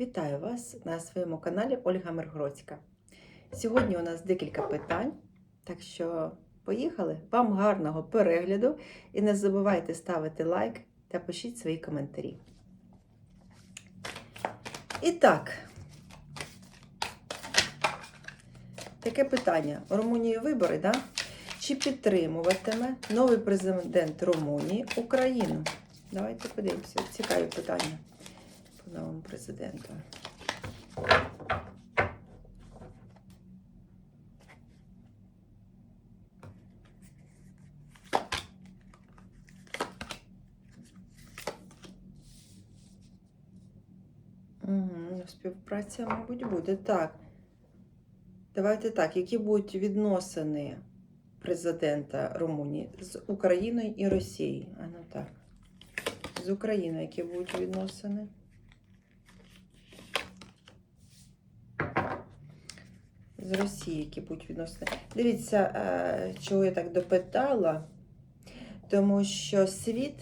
Вітаю вас на своєму каналі Ольга Миргородська. Сьогодні у нас декілька питань, так що поїхали. Вам гарного перегляду і не забувайте ставити лайк та пишіть свої коментарі. І так, таке питання. У Румунії вибори, да? Чи підтримуватиме новий президент Румунії Україну? Давайте подивимося. Цікаві питання по новому президенту. Угу, співпраця, мабуть, буде. Так. Давайте так. Які будуть відносини президента Румунії з Україною і Росією? А ну так. З Україною, які будуть відносини? З Росії, які будуть відносини. Дивіться, е, чого я так допитала, тому що світ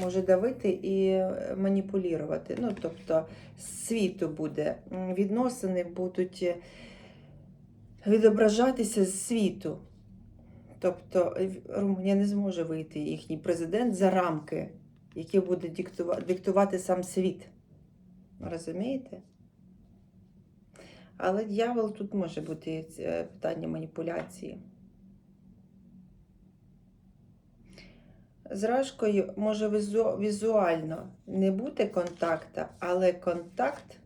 може давити і маніпулювати. Ну, тобто, світу буде відносини будуть е, відображатися з світу. Тобто Румунія не зможе вийти їхній президент за рамки, які буде диктувати сам світ. Розумієте? Але дьявол тут може бути е, питання маніпуляції. З Рашкою може візу- візуально не бути контакту, але контакт,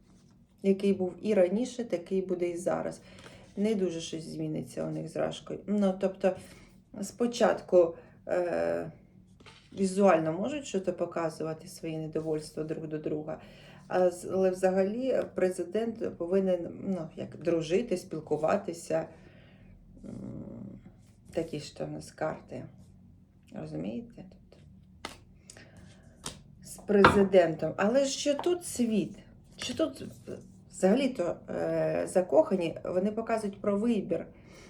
який був і раніше, такий буде і зараз. Не дуже щось зміниться у них з Рашкою. Ну, тобто, спочатку е, візуально можуть щось показувати своє недовольство друг до друга. З- Але взагалі президент повинен ну, як дружити, спілкуватися. Такі ж в нас карти. Розумієте? Тут. З президентом. Але що тут світ? Що тут взагалі-то е, закохані, вони показують про вибір.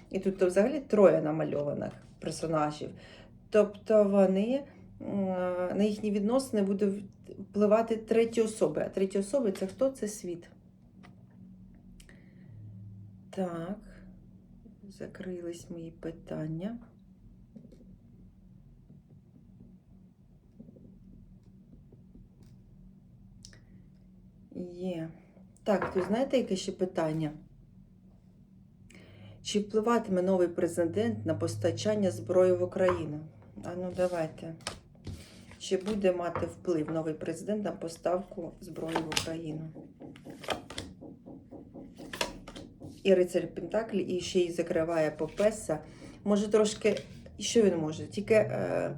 І тут взагалі троє намальованих персонажів. Тобто вони м, на їхні відносини буде впливати треті особи. А треті особи це хто? Це світ. Так, закрились мої питання. Є. Так, то знаєте, яке ще питання? Чи впливатиме новий президент на постачання зброї в Україну? А ну давайте. Чи буде мати вплив новий президент на поставку зброї в Україну? І рицарь Пентаклі, і ще й закриває Попеса. Може трошки. Що він може? Тільки е,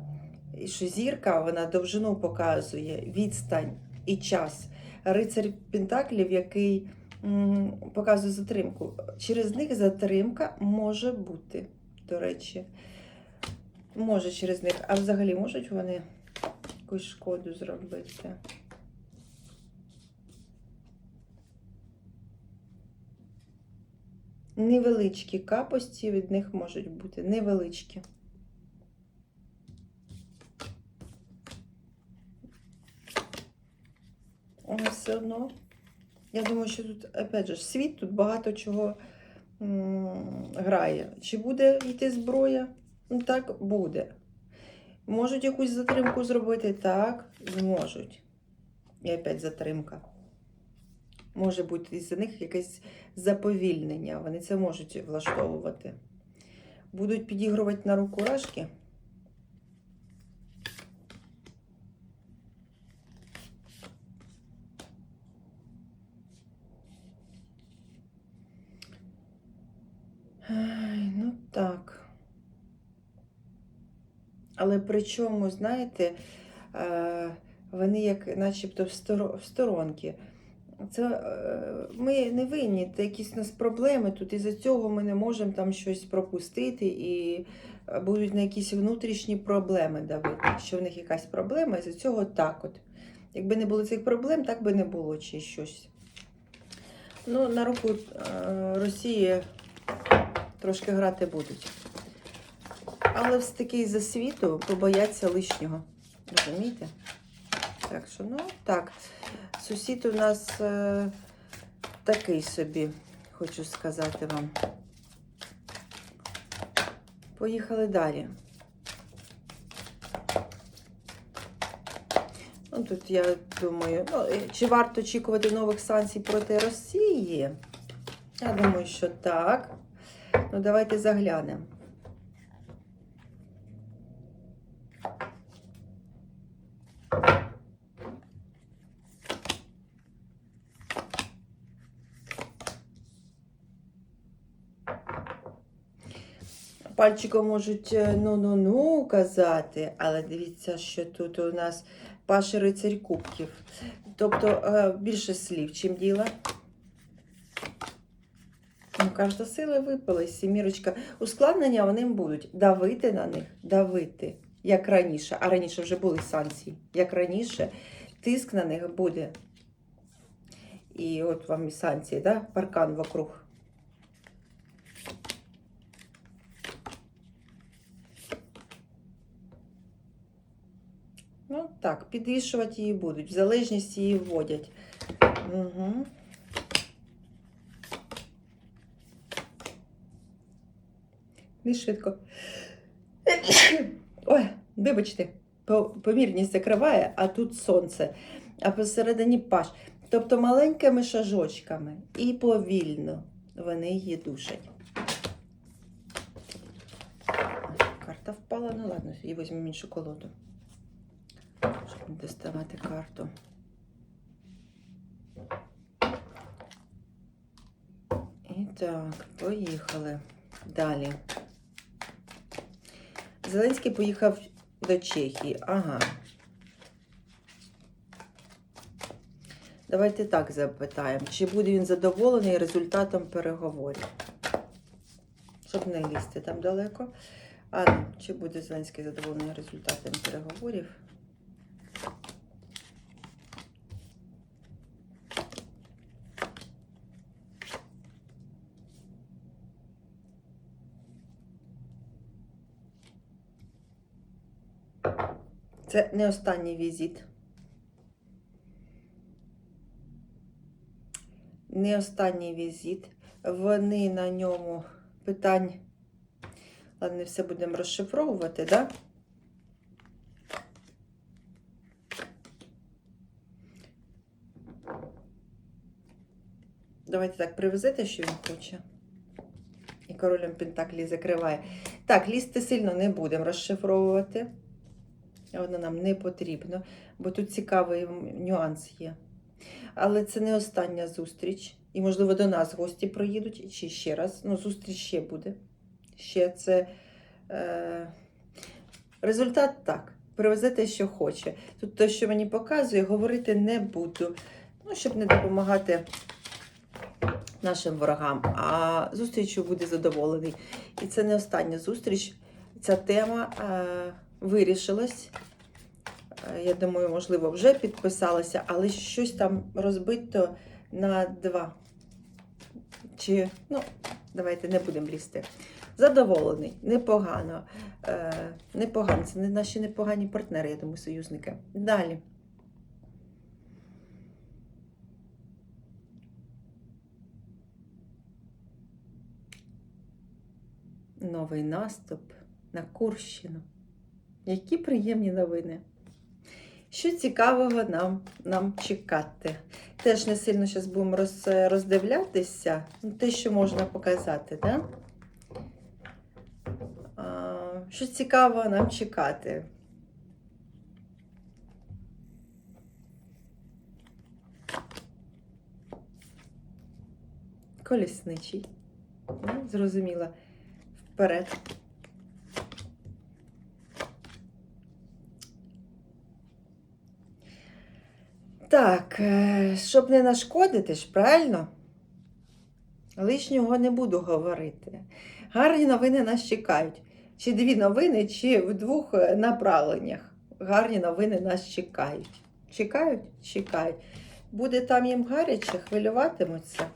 що зірка, вона довжину показує, відстань і час. Рицарь Пентаклів, який м, показує затримку. Через них затримка може бути, до речі. Може через них. А взагалі можуть вони якусь шкоду зробити? Невеличкі капості від них можуть бути. Невеличкі. Але все одно. Я думаю, що тут, опять же, світ, тут багато чого грає. Чи буде йти зброя? Ну, так буде. Можуть якусь затримку зробити? Так, зможуть. І опять затримка. Може бути із-за них якесь заповільнення. Вони це можуть влаштовувати. Будуть підігрувати на руку рашки. Ай, ну так. Але при чому, знаєте, е, вони як начебто в сторо- сторонки. Це е, ми не винні, це якісь у нас проблеми тут, і за цього ми не можемо там щось пропустити і е, будуть на якісь внутрішні проблеми давити. Що в них якась проблема, і за цього так от. Якби не було цих проблем, так би не було чи щось. Ну, на руку Росії трошки грати будуть. Але все таки за світу побояться лишнього. Розумієте? Так що, ну так. Сусід у нас е, такий собі, хочу сказати вам. Поїхали далі. Ну, тут я думаю, ну, чи варто очікувати нових санкцій проти Росії? Я думаю, що так. Ну, давайте заглянемо. Пальчиком можуть е, ну-ну-ну казати, але дивіться, що тут у нас Паша рицарь кубків. Тобто е, більше слів, чим діла. Ну, кажете, сили випали, сімірочка. Ускладнення вони будуть давити на них, давити, як раніше. А раніше вже були санкції. Як раніше, тиск на них буде. І от вам і санкції, да? паркан вокруг. Ну так, підвішувати її будуть, в залежність її вводять. Угу. Не швидко. Ой, вибачте, помірність закриває, а тут сонце, а посередині паш. Тобто маленькими шажочками і повільно вони її душать. Карта впала, ну ладно, і візьмемо іншу колоду доставати карту. І так, поїхали. Далі. Зеленський поїхав до Чехії. Ага. Давайте так запитаємо, чи буде він задоволений результатом переговорів? Щоб не лізти там далеко. А, чи буде Зеленський задоволений результатом переговорів? Це не останній візит. Не останній візит. Вони на ньому питань. Ладно, все будемо розшифровувати, да? Давайте так, привезете, що він хоче. І королем Пентаклі закриває. Так, лізти сильно не будемо розшифровувати. Воно нам не потрібно, бо тут цікавий нюанс є. Але це не остання зустріч. І, можливо, до нас гості приїдуть, чи ще раз. Ну, зустріч ще буде. Ще це е... результат так. Привезете, що хоче. Тут те, що мені показує, говорити не буду. Ну, щоб не допомагати нашим ворогам. А зустрічю буде задоволений. І це не остання зустріч. Ця тема. Е вирішилось. Е, Я думаю, можливо, вже підписалася, але щось там розбито на два. Чи, ну, давайте не будемо лізти. Задоволений, непогано. Е, непогано. Це наші непогані партнери, я думаю, союзники. Далі. Новий наступ на Курщину. Які приємні новини. Що цікавого нам нам чекати? Теж не сильно зараз будемо роз, роздивлятися. Ну, те, що можна показати, да? А, що цікавого нам чекати? Колісничий. Зрозуміла. Вперед. Так, е, щоб не нашкодити ж, правильно? Лишнього не буду говорити. Гарні новини нас чекають. Чи дві новини, чи в двох е, направленнях. Гарні новини нас чекають. Чекають? Чекають. Буде там їм гаряче, хвилюватимуться.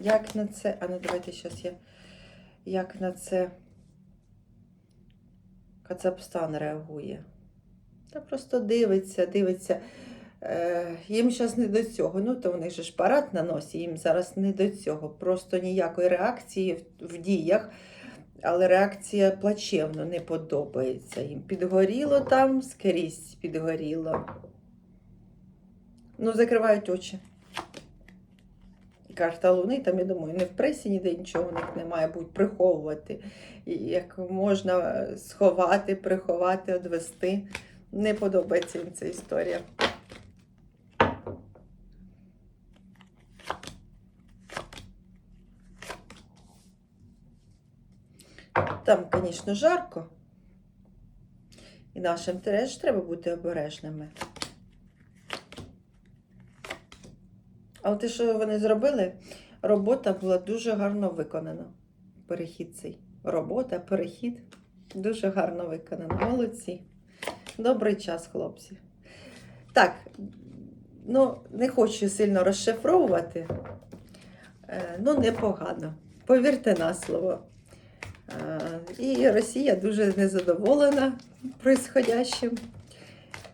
Як на це? А ну давайте зараз я. Як на це Кацапстан реагує? Та просто дивиться, дивиться. Е, їм зараз не до цього. Ну, то у них же ж парад на носі, їм зараз не до цього. Просто ніякої реакції в, в діях. Але реакція плачевно не подобається. Їм підгоріло там, скрізь підгоріло. Ну, закривають очі. Карта Луни, там, я думаю, не в пресі ніде нічого у них немає, будуть приховувати. І Як можна сховати, приховати, одвести. Не подобається їм ця історія. Там, звісно, жарко. І нашим теж треба бути обережними. Але те, що вони зробили, робота була дуже гарно виконана. Перехід цей. Робота, перехід дуже гарно виконана. Молодці. Добрий час, хлопці. Так, ну, не хочу сильно розшифровувати. Е, Ну, непогано. Повірте на слово. Е, І Росія дуже незадоволена происходящим.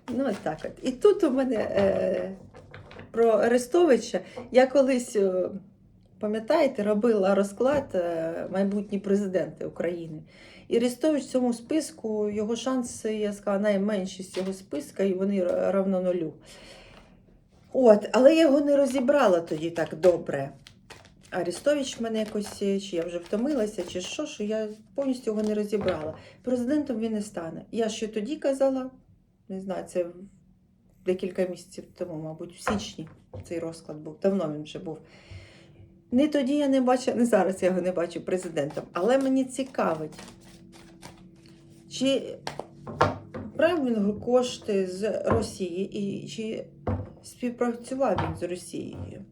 Ну, так от. І тут у мене е, про Арестовича. Я колись, е, пам'ятаєте, робила розклад майбутні президенти України. І Арестович в цьому списку, його шанси, я сказала, найменші з цього списка, і вони равно нулю. От, але я його не розібрала тоді так добре. Арестович в мене якось, чи я вже втомилася, чи що, що я повністю його не розібрала. Президентом він не стане. Я ще тоді казала, не знаю, це декілька місяців тому, мабуть, в січні цей розклад був. Давно він вже був. Не тоді я не бачила, не зараз я його не бачу президентом. Але мені цікавить, чи брав він кошти з Росії і чи співпрацював він з Росією?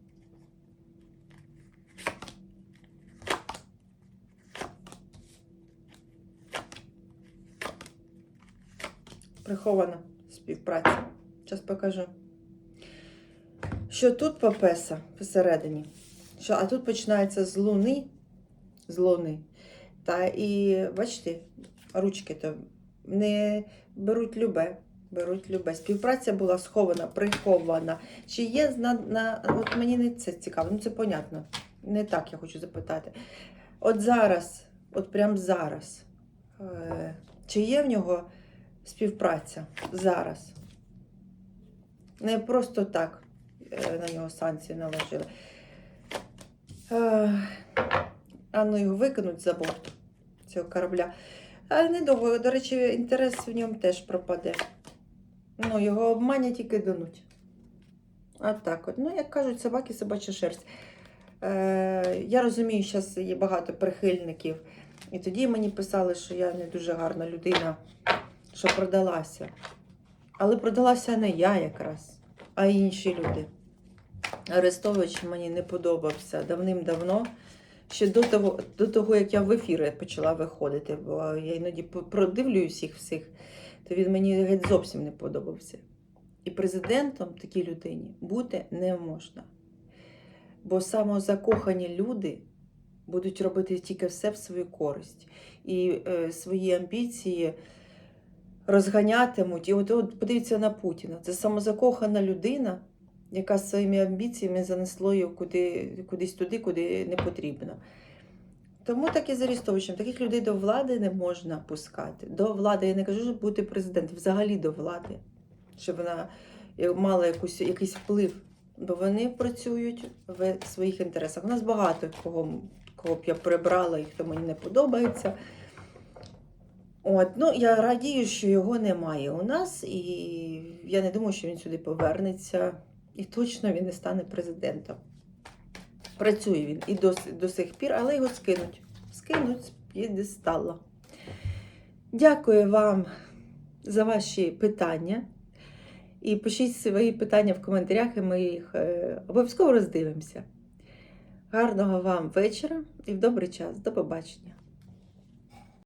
Прихована співпраця. Зараз покажу. Що тут попеса посередині? Що, а тут починається з луни, з луни. Та і бачите, ручки то не беруть любе. Беруть любе. Співпраця була схована, прихована. Чи є на, на от мені не це цікаво, ну це понятно. Не так я хочу запитати. От зараз, от прям зараз, е, чи є в нього співпраця зараз? Не просто так е, на нього санкції наложили. Е, А ну його викинуть за борт цього корабля. А недовго, до речі, інтерес в ньому теж пропаде. Ну, його обманять і кидануть. А так от. Ну, як кажуть, собаки, собача шерсть. Е, я розумію, зараз є багато прихильників. І тоді мені писали, що я не дуже гарна людина, що продалася. Але продалася не я якраз, а інші люди. Арестович мені не подобався давним-давно. Ще до того, до того, як я в ефіри почала виходити, бо я іноді продивлююсь їх всіх, то він мені геть зовсім не подобався. І президентом такій людині бути не можна. Бо самозакохані люди будуть робити тільки все в свою користь. І е, свої амбіції розганятимуть. І от, от подивіться на Путіна. Це самозакохана людина, яка своїми амбіціями занесло його куди, кудись туди, куди не потрібно. Тому так і з Арестовичем. Таких людей до влади не можна пускати. До влади, я не кажу, щоб бути президентом, взагалі до влади, щоб вона е, мала якусь, якийсь вплив. Бо вони працюють в своїх інтересах. У нас багато кого, кого б я прибрала і хто мені не подобається. От, ну, я радію, що його немає у нас, і я не думаю, що він сюди повернеться. І точно він не стане президентом. Працює він і до, до сих пір, але його скинуть. Скинуть з п'єдестала. Дякую вам за ваші питання. І пишіть свої питання в коментарях, і ми їх е, обов'язково роздивимося. Гарного вам вечора і в добрий час. До побачення!